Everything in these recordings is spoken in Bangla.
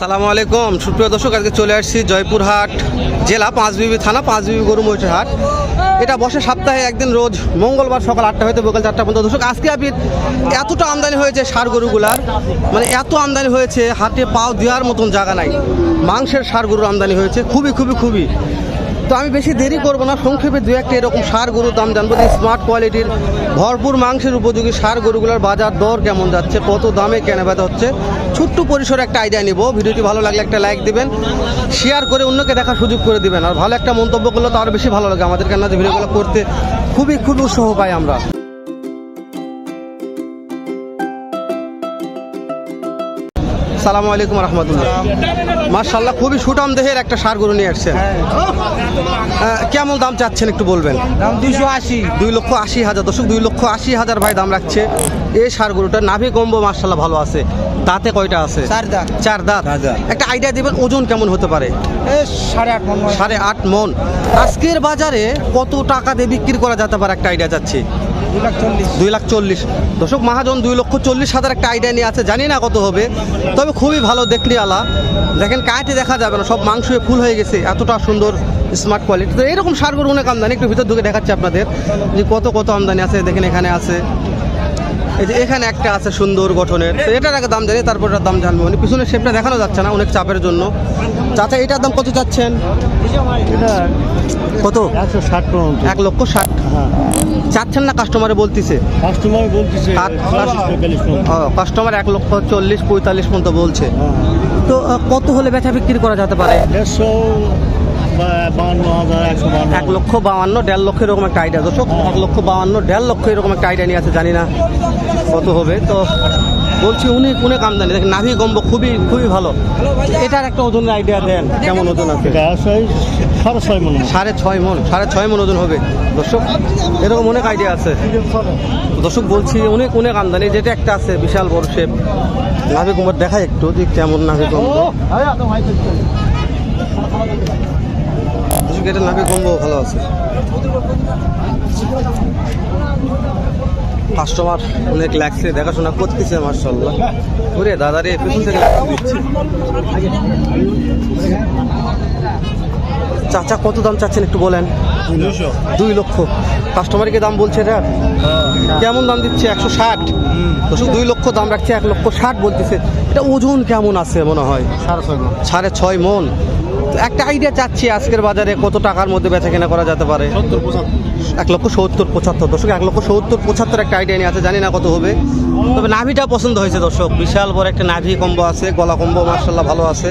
সালামু আলাইকুম। সুপ্রিয় দর্শক, আজকে চলে আসছি জয়পুরহাট জেলা, পাঁচবিবি থানা, পাঁচবিবি গরু মহিষের হাট। এটা বসে সপ্তাহে একদিন রোজ, মঙ্গলবার সকাল আটটা হয়তো বিকাল চারটা পর্যন্ত। দর্শক, আজকে আপনি এতটা আমদানি হয়েছে সার গরুগুলার মানে এত আমদানি হয়েছে হাতে পাও দেওয়ার মতন জায়গা নাই। মাংসের সার গরুর আমদানি হয়েছে, খুবই খুবই খুবই। তো আমি বেশি দেরি করব না। সংক্ষেপে দু একটা এরকম সার গরুর দাম জানব যে স্মার্ট কোয়ালিটির ভরপুর মাংসের উপযোগী সার গরুগুলোর বাজার দর কেমন যাচ্ছে, কত দামে কেনাবেচা হচ্ছে, ছোট্ট পরিসরে একটা আইডিয়া নিব। ভিডিওটি ভালো লাগলে একটা লাইক দিবেন শেয়ার করে অন্যকে দেখার সুযোগ করে দিবেন। আর ভালো একটা মন্তব্য করলে তো আরও বেশি ভালো লাগে আমাদের কেন ভিডিওগুলো করতে খুবই খুব উৎসাহ পাই আমরা। সালামু আলাইকুম রহমতুল্লাহ। মার্শাল্লাহ খুবই সুটাম দেহের একটা সার গরু নিয়ে আসছেন। কেমন দাম চাচ্ছেন একটু বলবেন? দাম দুইশো আশি। দুই লক্ষ আশি হাজার দর্শক দুই লক্ষ আশি হাজার ভাই দাম রাখছে। এই সার গরুটা নাভি কম্বো মার্শাল্লাহ ভালো আছে। দাঁতে কয়টা আছে? চার দাঁত। চার দাঁত। একটা আইডিয়া দিবেন ওজন কেমন হতে পারে? সাড়ে আট মন সাড়ে আট মন। আজকের বাজারে কত টাকা দিয়ে বিক্রি করা যেতে পারে একটা আইডিয়া যাচ্ছে। দুই লাখ চল্লিশ। দর্শক, মহাজন দুই লক্ষ চল্লিশ হাজার একটা আইডিয়া নিয়ে আছে, জানি না কত হবে, তবে খুবই ভালো দেখলি আলা দেখেন কাঁটে দেখা যাবে না, সব মাংস ফুল হয়ে গেছে, এতটা সুন্দর স্মার্ট কোয়ালিটি তো এরকম সারগুলো অনেক আমদানি, একটু ভিতর ঢুকে দেখাচ্ছি আপনাদের, যে কত কত আমদানি আছে, দেখেন এখানে আছে। এই যে এখানে একটা আছে সুন্দর গঠনের। তো এটার আগে দাম জানি তারপর দাম জানব। মানে পিছনের শেপটা দেখানো যাচ্ছে না অনেক চাপের জন্য। চাচা এটার দাম কত চাচ্ছেন? কত? একশো ষাট এক লক্ষ ষাট। হ্যাঁ। চাচ্ছেন না কাস্টমারে বলতিছে? কাস্টমার বলতেছে পর্যন্ত। কাস্টমার এক লক্ষ চল্লিশ পঁয়তাল্লিশ পর্যন্ত বলছে। হ্যাঁ। তো কত হলে বেচা বিক্রি করা যেতে পারে? দেড়শো এক লক্ষ বাউান্ন দেড় লক্ষ এরকম একটা আইডিয়া দর্শক এক লক্ষ বাউান্ন দেড় লক্ষ এরকম একটা আইডিয়া নিয়ে আছে জানি না কত হবে। তো বলছি উনি অনেক আমদানি দেখেন নাভি গম্ব খুবই খুবই ভালো। এটার একটা ওজনের আইডিয়া দেন কেমন ওজন আছে? সাড়ে ছয় মনে। সাড়ে ছয় মন সাড়ে ছয় মন ওজন হবে। দর্শক এরকম অনেক আইডিয়া আছে। দর্শক বলছি অনেক অনেক আমদানি যেটা একটা আছে বিশাল বড় শেপ নাভি কুমার দেখাই একটু যে কেমন নাভি গম্ব। দর্শক এটা নাভি ভালো আছে? কাস্টমার অনেক লাগছে দেখাশোনা করতেছে মার্শাল্লাহ ওরে দাদা রে পেছন থেকে চাচা কত দাম চাচ্ছেন একটু বলেন? দুই লক্ষ। কাস্টমারকে দাম বলছে এটা? কেমন দাম দিচ্ছে? একশো ষাট। দর্শক দুই লক্ষ দাম রাখছে এক লক্ষ ষাট বলতেছে। এটা ওজন কেমন আছে মনে হয়? সাড়ে ছয় মন। একটা আইডিয়া চাচ্ছি আজকের বাজারে কত টাকার মধ্যে বেচা কেনা করা যেতে পারে। এক লক্ষ সত্তর পঁচাত্তর। দর্শক এক লক্ষ সত্তর পঁচাত্তর একটা আইডিয়া নিয়ে আছে জানি না কত হবে। তবে নাভিটা পছন্দ হয়েছে দর্শক। বিশাল বড় একটা নাভি কম্বো আছে গলা কম্বো মার্শাল্লাহ ভালো আছে।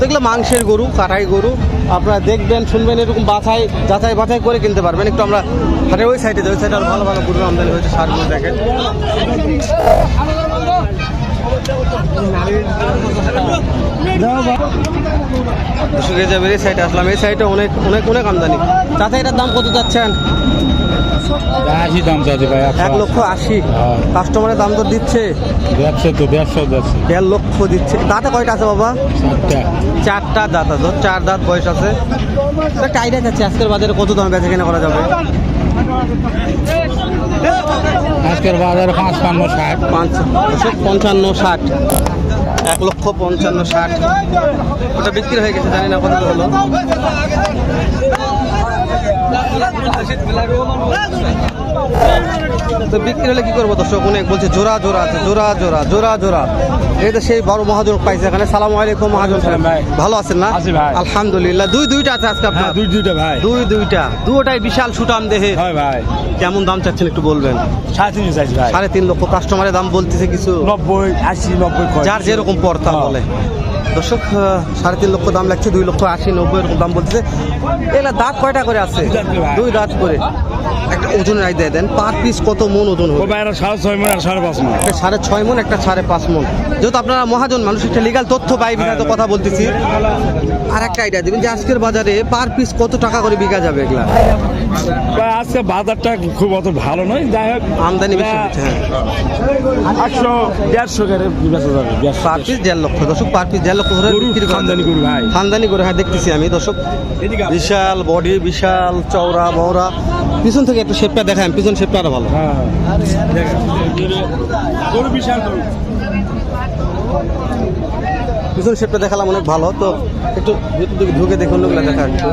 দেখলে মাংসের গরু কাটাই গরু। আপনারা দেখবেন শুনবেন এরকম বাছাই যাচাই বাছাই করে কিনতে পারবেন। একটু আমরা হাটের ওই সাইডে ওই সাইডে আরও ভালো ভালো গরু আমদানি হয়েছে সার সারগুলো দেখেন। দর্শক এই এই সাইডে আসলাম। এই সাইডে অনেক অনেক অনেক আমদানি। চাচা এটার দাম কত যাচ্ছেন? আশি দাম চাচ্ছে ভাই এক লক্ষ আশি। হ্যাঁ। কাস্টমারের দাম তো দিচ্ছে। দেড়শো তো দেড়শো যাচ্ছে। দেড় লক্ষ দিচ্ছে। দাঁতে কয়টা আছে বাবা? চারটা। দাঁত আছে। চার দাঁত বয়স আছে। তো যাচ্ছে আজকের বাজারে কত দামে বেচা কেনা করা যাবে? আজকের বাজার পাঁচ পান্ন ষাট। পঞ্চান্ন ষাট। এক লক্ষ পঞ্চান্ন ষাট। ওটা বিক্রি হয়ে গেছে, জানি না কত হলো। তো বিক্রি হলে কি করব দর্শক? অনেক বলছে জোড়া জোড়া আছে জোড়া জোড়া জোড়া জোড়া। এই তো সেই বড় মহাজন পাইছে এখানে সালাম আলাইকুম মহাজন ভালো আছেন না? আলহামদুলিল্লাহ। দুই দুইটা আছে আজকে আপনার? হ্যাঁ দুই দুইটা ভাই। দুই দুইটা। দুটাই বিশাল সুটাম দেহে। ভাই। কেমন দাম চাচ্ছেন একটু বলবেন? সাড়ে চাইছি ভাই। সাড়ে তিন লক্ষ কাস্টমারের দাম বলতেছে কিছু? নব্বই আশি নব্বই যার যেরকম পর্তা হ্যাঁ। বলে। দর্শক সাড়ে তিন লক্ষ দাম লাগছে দুই লক্ষ আশি নব্বই এরকম দাম বলছে এগুলা দাঁত কয়টা করে আছে? দুই দাঁত করে। ওজনের আইডিয়া দেন। পার পিস কত মন ওজন হবে? ভাই সাড়ে ছয় মন আর সাড়ে পাঁচ মন। একটা সাড়ে ছয় মন একটা সাড়ে পাঁচ মন। যেহেতু আপনারা মহাজন মানুষ একটা লিগাল তথ্য পাই বিঘা তো কথা বলতেছি। আর একটা আইডিয়া দিবেন যে আজকের বাজারে পার পিস কত টাকা করে বিঘা যাবে এগুলা? ভাই আজকে বাজারটা খুব অত ভালো নয়। যাই হোক আমদানি বেশি হচ্ছে হ্যাঁ। দেড়শো করে বেচা যাবে পার পিস দেড় লক্ষ। দর্শক পার পিস দেড় লক্ষ বিক্রি করা খানদানি যাবে। ভাই। খানদানি করে হ্যাঁ দেখতেছি আমি। দর্শক বিশাল বডি বিশাল চওড়া বওড়া পিছন থেকে একটু শেপটা দেখায় পিছন শেপটা আরও ভালো। হ্যাঁ পিছন শেপটা দেখালাম অনেক ভালো তো একটু ভিতর দিকে ঢুকে দেখুন ওগুলো দেখা একটু।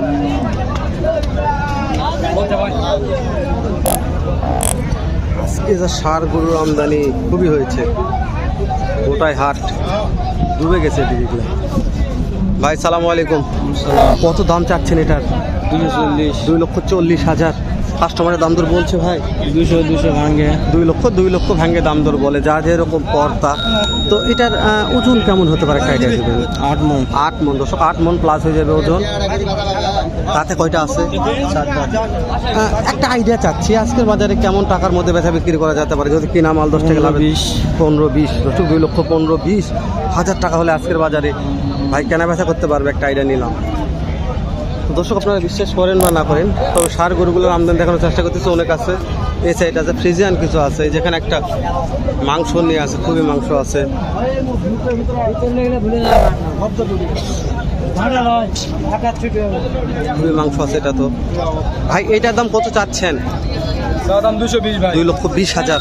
আজকে যা সার গরুর আমদানি খুবই হয়েছে গোটায় হাট ডুবে গেছে দিদিগুলো ভাই সালাম আলাইকুম। কত দাম চাচ্ছেন এটার? দুই লক্ষ চল্লিশ হাজার। কাস্টমারের দাম দর বলছে ভাই? দুশো দুশো ভাঙে দুই লক্ষ দুই লক্ষ ভাঙ্গে দাম দর বলে যা যেরকম পর্তা তো এটার ওজন কেমন হতে পারে একটা আইডিয়া দেবেন আট মন। আট মন দশক আট মন প্লাস হয়ে যাবে ওজন। তাতে কয়টা আছে? একটা আইডিয়া চাচ্ছি আজকের বাজারে কেমন টাকার মধ্যে বেচা বিক্রি করা যেতে পারে? যদি কিনা মাল দশ টাকা লাভ বিশ। পনেরো বিশ। দুই লক্ষ পনেরো বিশ। হাজার টাকা হলে আজকের বাজারে ভাই কেনা বেচা করতে পারবে একটা আইডিয়া নিলাম। দর্শক আপনারা বিশ্বাস করেন বা না করেন তবে সার গরুগুলোর আমদানি দেখানোর চেষ্টা করতেছে অনেক আছে। এই সাইড আছে ফ্রিজিয়ান কিছু আছে যেখানে একটা মাংস নিয়ে আছে খুবই মাংস আছে। খুবই মাংস আছে এটা তো। ভাই এইটার দাম কত চাচ্ছেন? দাম দুশো বিশ ভাই দুই লক্ষ বিশ হাজার।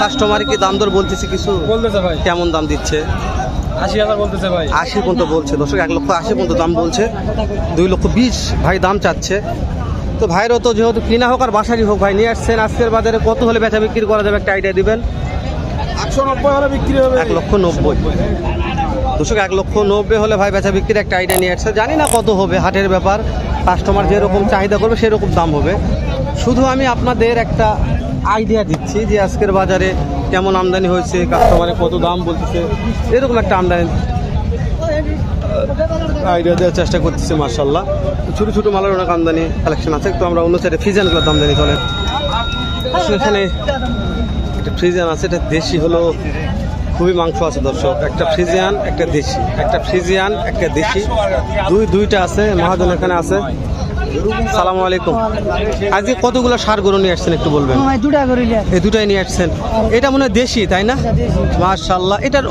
কাস্টমার কি দাম দর বলতেছে কিছু? বলতেছে ভাই। কেমন দাম দিচ্ছে? আশি হাজার বলতেছে ভাই। আশি পর্যন্ত বলছে। দর্শক এক লক্ষ আশি পর্যন্ত দাম বলছে। দুই লক্ষ বিশ ভাই দাম চাচ্ছে। তো ভাইরও তো যেহেতু কিনা হোক আর বাসারই হোক ভাই নিয়ে আসছেন। আজকের বাজারে কত হলে বেচা বিক্রি করা যাবে একটা আইডিয়া দিবেন? একশো নব্বই হলে বিক্রি হবে। এক লক্ষ নব্বই। দর্শক এক লক্ষ নব্বই হলে ভাই বেচা বিক্রির একটা আইডিয়া নিয়ে আসছে। জানি না কত হবে হাটের ব্যাপার। কাস্টমার যেরকম চাহিদা করবে সেরকম দাম হবে। শুধু আমি আপনাদের একটা আইডিয়া দিচ্ছি যে আজকের বাজারে কেমন আমদানি হয়েছে কাস্টমারে কত দাম বলতেছে, এরকম একটা আমদানি আইডিয়া দেওয়ার চেষ্টা করতেছে মার্শাল্লাহ ছোটো ছোটো মালের অনেক আমদানি কালেকশন আছে, তো আমরা অন্য সাইডে ফিজানগুলোর আমদানি চলে এখানে একটা ফ্রিজিয়ান আছে, এটা দেশি হলো, খুবই মাংস আছে, দর্শক। একটা ফ্রিজিয়ান একটা দেশি। একটা ফ্রিজিয়ান একটা দেশি। দুই, দুইটা আছে, মহাজন এখানে আছে। সালামু আলাইকুম। আজকে কতগুলো সার গরু নিয়ে আসছেন একটু বলবেন? দুটা করিলে এই দুটাই নিয়ে আসছেন। এটা মনে হয় দেশি তাই না? মার্শাল্লাহ এটার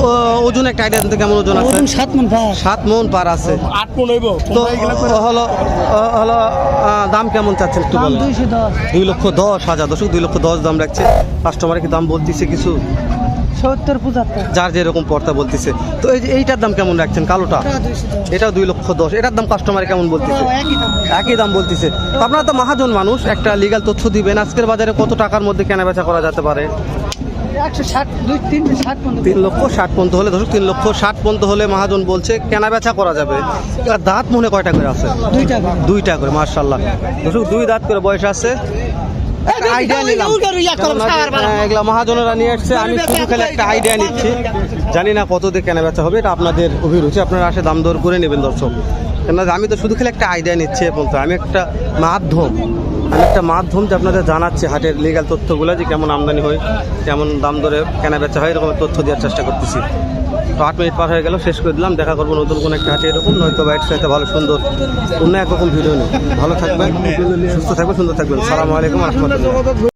ওজন একটা আইডিয়া দিতে কেমন ওজন আছে? সাত মন সাত মন পার আছে। আট মন হইব। তো হলো হলো দাম কেমন চাচ্ছেন একটু বলেন? দুই লক্ষ দশ হাজার দশক দুই লক্ষ দশ দাম রাখছে। কাস্টমার কি দাম বলতেছে কিছু। সত্তর পঁচাত্তর। যার যেরকম পর্দা বলতেছে। তো এই যে এইটার দাম কেমন রাখছেন? কালোটা? এটাও দুই লক্ষ দশ। এটার দাম কাস্টমার কেমন বলতেছে? একই দাম। বলতেছে। আপনারা তো মহাজন মানুষ একটা লিগাল তথ্য দিবেন। আজকের বাজারে কত টাকার মধ্যে কেনা বেচা করা যেতে পারে? তিন লক্ষ ষাট পর্যন্ত হলে দর্শক তিন লক্ষ ষাট পর্যন্ত হলে মহাজন বলছে কেনা বেচা করা যাবে। দাঁত মনে কয়টা করে আছে? দুইটা করে। মার্শাল্লাহ দর্শক দুই দাঁত করে বয়স আছে। আইডিয়া নিলাম। এগুলা মহাজনেরা নিয়ে আসছে আমি শুধু খালি একটা আইডিয়া নিচ্ছি। জানি না কত দিয়ে কেনা বেচা হবে এটা আপনাদের অভিরুচি আপনারা আসে দাম দর করে নেবেন দর্শক। কেন আমি তো শুধু খালি একটা আইডিয়া নিচ্ছি এখন তো আমি একটা মাধ্যম আমি একটা মাধ্যম যে আপনাদের জানাচ্ছি হাটের লিগাল তথ্যগুলো যে কেমন আমদানি হয় কেমন দাম দরে কেনা বেচা হয় এরকম তথ্য দেওয়ার চেষ্টা করতেছি। তো আট মিনিট পার হয়ে গেল, শেষ করে দিলাম। দেখা করব নতুন কোনো একটা হাটে এরকম, নয়তো বাইট সাথে ভালো, সুন্দর, অন্য একরকম ভিডিও নেই ভালো থাকবেন, সুস্থ থাকবেন, সুন্দর থাকবেন। সালামু আলাইকুম রহমতুল্লাহ